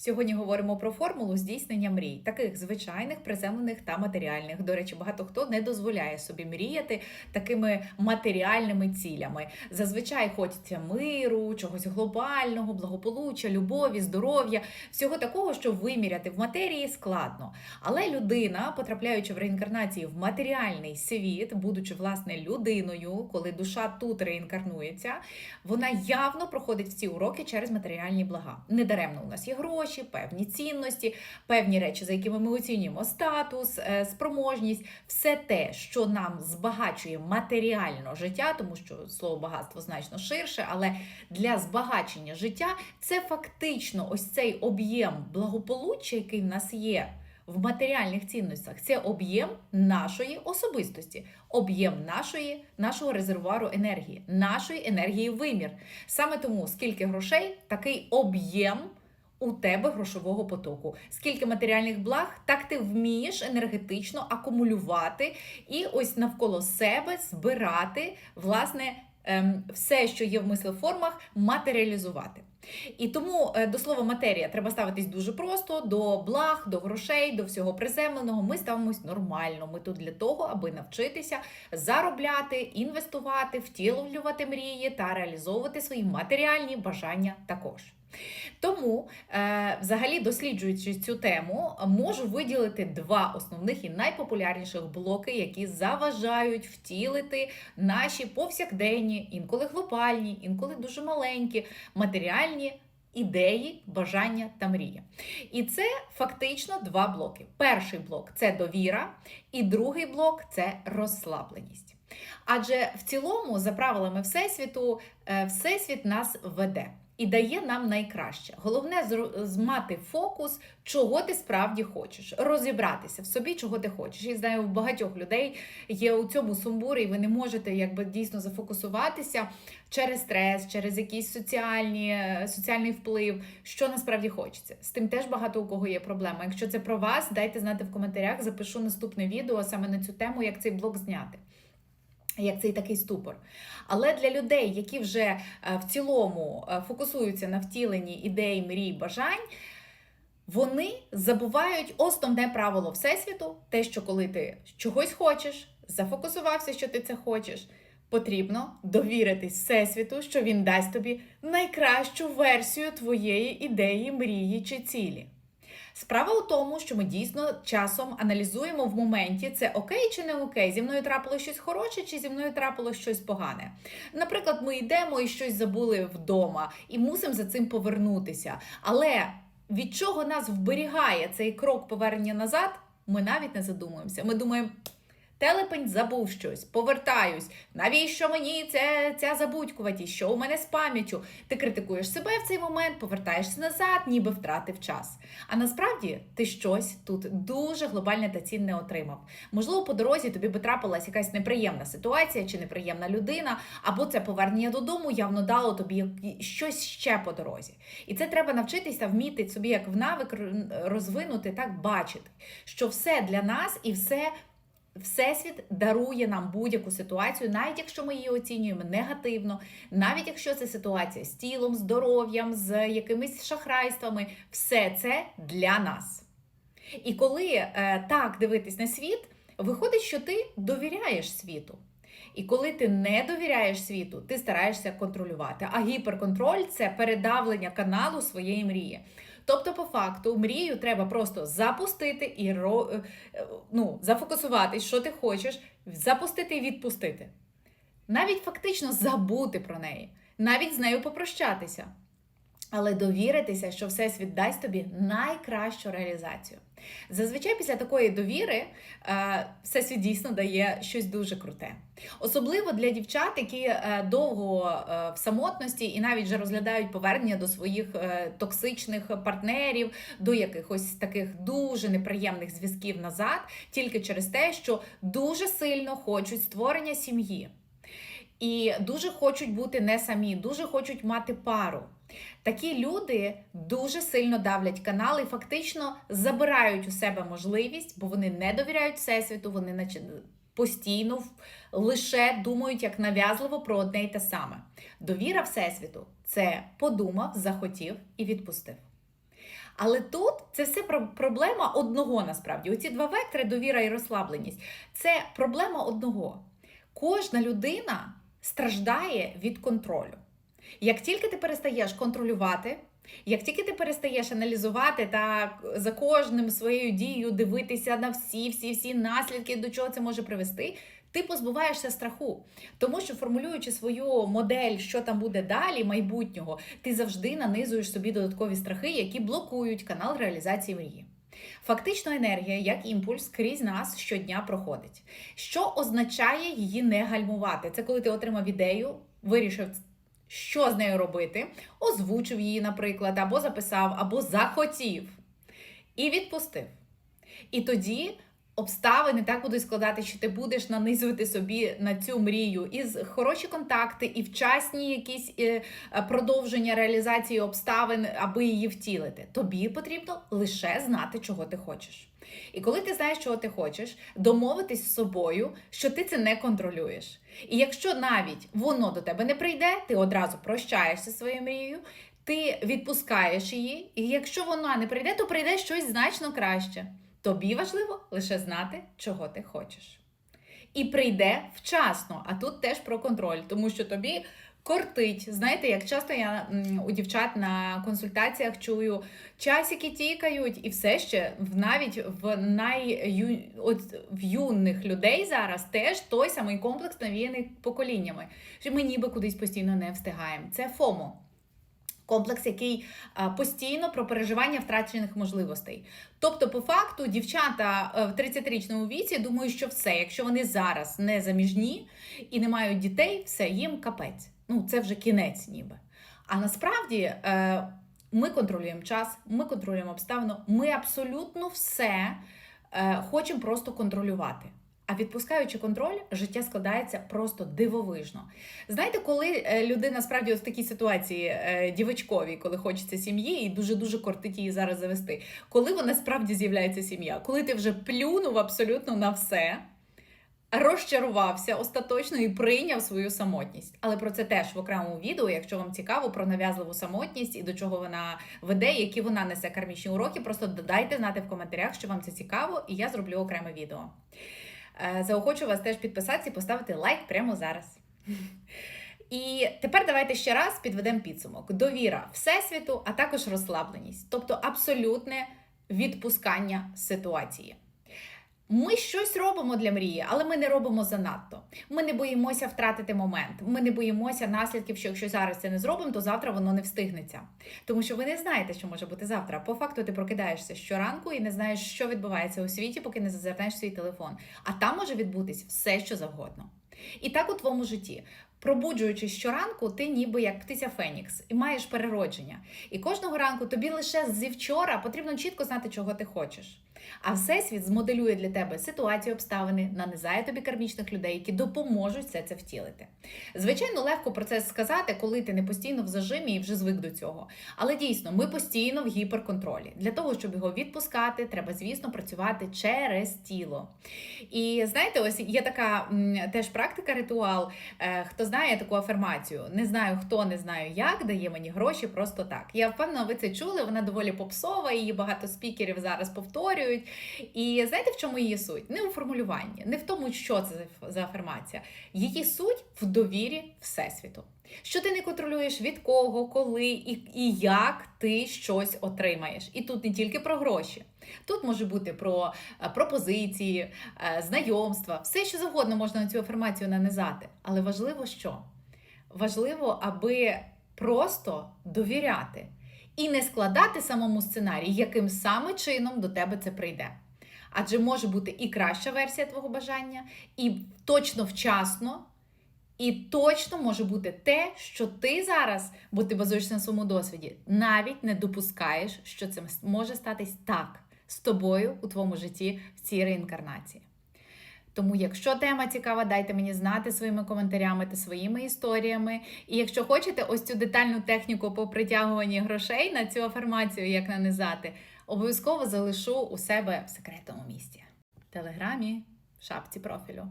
Сьогодні говоримо про формулу здійснення мрій, таких звичайних, приземлених та матеріальних. До речі, багато хто не дозволяє собі мріяти такими матеріальними цілями. Зазвичай хочеться миру, чогось глобального, благополуччя, любові, здоров'я, всього такого, що виміряти в матерії складно. Але людина, потрапляючи в реінкарнації в матеріальний світ, будучи власне людиною, коли душа тут реінкарнується, вона явно проходить ці уроки через матеріальні блага. Недаремно у нас є гроші, певні цінності, певні речі, за якими ми оцінюємо статус, е, спроможність, все те, що нам збагачує матеріально життя, тому що слово багатство значно ширше, але для збагачення життя це фактично ось цей об'єм благополуччя, який в нас є. В матеріальних цінностях це об'єм нашої особистості, об'єм нашої, нашого резервуару енергії, нашої енергії вимір. Саме тому, скільки грошей, такий об'єм у тебе грошового потоку. Скільки матеріальних благ, так ти вмієш енергетично акумулювати і ось навколо себе збирати власне ем, все, що є в мислеформах, матеріалізувати. І тому е, до слова матерія треба ставитись дуже просто до благ, до грошей, до всього приземленого. Ми ставимось нормально. Ми тут для того, аби навчитися заробляти, інвестувати, втілювати мрії та реалізовувати свої матеріальні бажання також. Тому, е, взагалі, досліджуючи цю тему, можу виділити два основних і найпопулярніших блоки, які заважають втілити наші повсякденні, інколи глобальні, інколи дуже маленькі матеріальні. Ідеї, бажання та мрії. І це фактично два блоки. Перший блок це довіра, і другий блок це розслабленість. Адже в цілому, за правилами Всесвіту, е, Всесвіт нас веде і дає нам найкраще. Головне змати фокус, чого ти справді хочеш, розібратися в собі, чого ти хочеш. І знаю, у багатьох людей є у цьому сумбур, і ви не можете якби дійсно зафокусуватися через стрес, через якийсь соціальні, е, соціальний вплив, що насправді хочеться. З тим теж багато у кого є проблема. Якщо це про вас, дайте знати в коментарях, запишу наступне відео саме на цю тему, як цей блок зняти. Як цей такий ступор. Але для людей, які вже е, в цілому е, фокусуються на втіленні ідей, мрій, бажань, вони забувають основне правило Всесвіту: те, що коли ти чогось хочеш, зафокусувався, що ти це хочеш, потрібно довіритись Всесвіту, що він дасть тобі найкращу версію твоєї ідеї, мрії чи цілі. Справа у тому, що ми дійсно часом аналізуємо в моменті, це окей чи не окей, зі мною трапило щось хороше, чи зі мною трапило щось погане. Наприклад, ми йдемо і щось забули вдома, і мусимо за цим повернутися. Але від чого нас вберігає цей крок повернення назад, ми навіть не задумуємося. Ми думаємо. Телепень забув щось, повертаюсь. Навіщо мені це, ця забудькуватість? Що у мене з пам'яттю? Ти критикуєш себе в цей момент, повертаєшся назад, ніби втратив час. А насправді ти щось тут дуже глобальне та цінне отримав. Можливо, по дорозі тобі би трапилась якась неприємна ситуація чи неприємна людина, або це повернення додому явно дало тобі щось ще по дорозі. І це треба навчитися вміти собі як в навик розвинути, так бачити, що все для нас і все. Всесвіт дарує нам будь-яку ситуацію, навіть якщо ми її оцінюємо негативно, навіть якщо це ситуація з тілом, здоров'ям, з якимись шахрайствами, все це для нас. І коли е, так дивитись на світ, виходить, що ти довіряєш світу. І коли ти не довіряєш світу, ти стараєшся контролювати. А гіперконтроль це передавлення каналу своєї мрії. Тобто, по факту, мрію треба просто запустити і е, е, ну, зафокусуватись, що ти хочеш, запустити і відпустити. Навіть фактично забути про неї, навіть з нею попрощатися. Але довіритися, що Всесвіт дасть тобі найкращу реалізацію. Зазвичай після такої довіри е, Всесвіт дійсно дає щось дуже круте. Особливо для дівчат, які е, довго е, в самотності і навіть вже розглядають повернення до своїх токсичних партнерів, до якихось таких дуже неприємних зв'язків назад, тільки через те, що дуже сильно хочуть створення сім'ї. І дуже хочуть бути не самі, дуже хочуть мати пару. Такі люди дуже сильно давлять канал і фактично забирають у себе можливість, бо вони не довіряють всесвіту, вони постійно лише думають як нав'язливо про одне й те саме. Довіра всесвіту це подумав, захотів і відпустив. Але тут це все про- проблема одного насправді. Оці два вектори довіра і розслабленість це проблема одного. Кожна людина страждає від контролю. Як тільки ти перестаєш контролювати, як тільки ти перестаєш аналізувати та за кожним своєю дією дивитися на всі, всі, всі наслідки, до чого це може привести, ти позбуваєшся страху. Тому що формулюючи свою модель, що там буде далі, майбутнього, ти завжди нанизуєш собі додаткові страхи, які блокують канал реалізації мрії. Фактично, енергія, як імпульс, крізь нас щодня проходить. Що означає її не гальмувати? Це коли ти отримав ідею, вирішив, що з нею робити, озвучив її, наприклад, або записав, або захотів, і відпустив. І тоді обставини так будуть складати, що ти будеш нанизувати собі на цю мрію із хороші контакти, і вчасні якісь е, е, продовження реалізації обставин, аби її втілити. Тобі потрібно лише знати, чого ти хочеш. І коли ти знаєш, чого ти хочеш, домовитись з собою, що ти це не контролюєш. І якщо навіть воно до тебе не прийде, ти одразу прощаєшся своєю мрією, ти відпускаєш її, і якщо вона не прийде, то прийде щось значно краще. Тобі важливо лише знати, чого ти хочеш. І прийде вчасно, а тут теж про контроль, тому що тобі кортить. Знаєте, як часто я у дівчат на консультаціях чую, часики тікають, і все ще навіть в найю... от, в юних людей зараз теж той самий комплекс навіяний поколіннями. Що ми ніби кудись постійно не встигаємо. Це ФОМО. Комплекс, який постійно про переживання втрачених можливостей. Тобто, по факту, дівчата е, в 30-річному віці думають, що все, якщо вони зараз не заміжні і не мають дітей, все їм капець. Ну це вже кінець, ніби. А насправді е, ми контролюємо час, ми контролюємо обставину, ми абсолютно все е, хочемо просто контролювати. А відпускаючи контроль, життя складається просто дивовижно. Знаєте, коли е, людина справді в такій ситуації е, дівочковій, коли хочеться сім'ї, і дуже дуже кортить її зараз завести, коли вона справді з'являється сім'я, коли ти вже плюнув абсолютно на все, розчарувався остаточно і прийняв свою самотність. Але про це теж в окремому відео, якщо вам цікаво про нав'язливу самотність і до чого вона веде, які вона несе кармічні уроки, просто додайте знати в коментарях, що вам це цікаво, і я зроблю окреме відео. Е, Заохочу вас теж підписатися і поставити лайк прямо зараз. І тепер давайте ще раз підведемо підсумок: довіра Всесвіту, а також розслабленість, тобто абсолютне відпускання ситуації. Ми щось робимо для мрії, але ми не робимо занадто. Ми не боїмося втратити момент. Ми не боїмося наслідків, що якщо зараз це не зробимо, то завтра воно не встигнеться. Тому що ви не знаєте, що може бути завтра. По факту ти прокидаєшся щоранку і не знаєш, що відбувається у світі, поки не зазирнеш свій телефон. А там може відбутись все, що завгодно. І так у твоєму житті. Пробуджуючись щоранку, ти ніби як птиця Фенікс і маєш переродження. І кожного ранку тобі лише зі вчора потрібно чітко знати, чого ти хочеш. А Всесвіт змоделює для тебе ситуацію, обставини, нанизає тобі кармічних людей, які допоможуть все це втілити. Звичайно, легко про це сказати, коли ти не постійно в зажимі і вже звик до цього. Але дійсно, ми постійно в гіперконтролі. Для того, щоб його відпускати, треба, звісно, працювати через тіло. І знаєте, ось є така теж практика, ритуал. Е, Хто знає таку афірмацію? Не знаю хто, не знаю як, дає мені гроші просто так. Я впевнена, ви це чули. Вона доволі попсова, її багато спікерів зараз повторюють. І знаєте, в чому її суть? Не у формулюванні, не в тому, що це за- афермація. Її суть в довірі Всесвіту. Що ти не контролюєш від кого, коли і, і як ти щось отримаєш. І тут не тільки про гроші. Тут може бути про е, пропозиції, е, знайомства, все, що завгодно можна на цю афірмацію нанизати. Але важливо що? Важливо, аби просто довіряти і не складати самому сценарій, яким саме чином до тебе це прийде. Адже може бути і краща версія твого бажання, і точно вчасно, і точно може бути те, що ти зараз, бо ти базуєшся на своєму досвіді, навіть не допускаєш, що це може статись так з тобою у твоєму житті в цій реінкарнації. Тому, якщо тема цікава, дайте мені знати своїми коментарями та своїми історіями. І якщо хочете ось цю детальну техніку по притягуванні грошей на цю афірмацію, як нанизати, обов'язково залишу у себе в секретному місці. Телеграмі, шапці профілю.